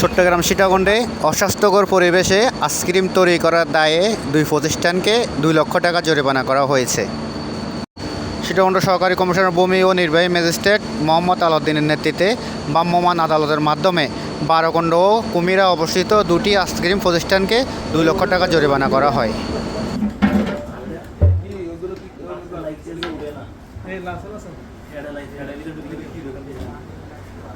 চট্টগ্রাম সীতাকুণ্ডে অস্বাস্থ্যকর পরিবেশে আইসক্রিম তৈরি করার দায়ে দুই প্রতিষ্ঠানকে দুই লক্ষ টাকা জরিমানা করা হয়েছে। সীতাকুণ্ড সহকারী কমিশনার ভূমি ও নির্বাহী ম্যাজিস্ট্রেট মোহাম্মদ আলাউদ্দিনের নেতৃত্বে ভ্রাম্যমান আদালতের মাধ্যমে বারোকণ্ড ও কুমিরা অবস্থিত দুটি আইসক্রিম প্রতিষ্ঠানকে দুই লক্ষ টাকা জরিমানা করা হয়।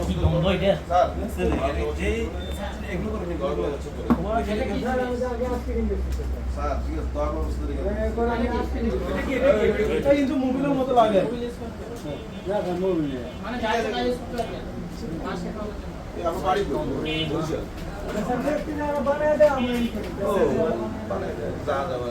কি গন্ধ এটা? কিন্তু মোবিলের মতো যা যাবে